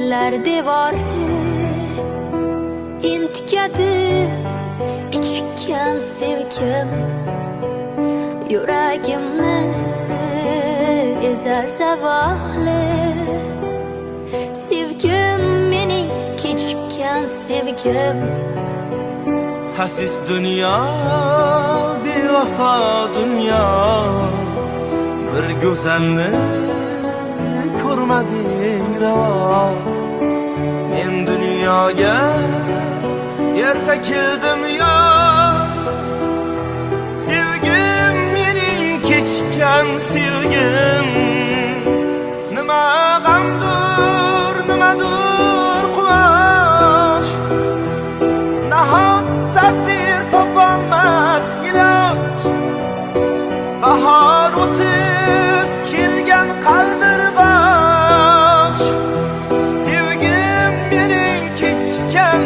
her devori intikadi ichgan sevgim yuragimni ezar zavoli sevgim mening kechikkan sevgim. Hasis dünya bevafo dünya. Bir go'zallik ko'rmading ravo dunyoga yer takildim yo sevgim mening kechgan sevgim nima g'amdur nimadur quvonch nahot taqdir topolmas iloj bahor o'tib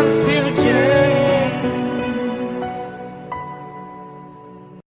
can't see.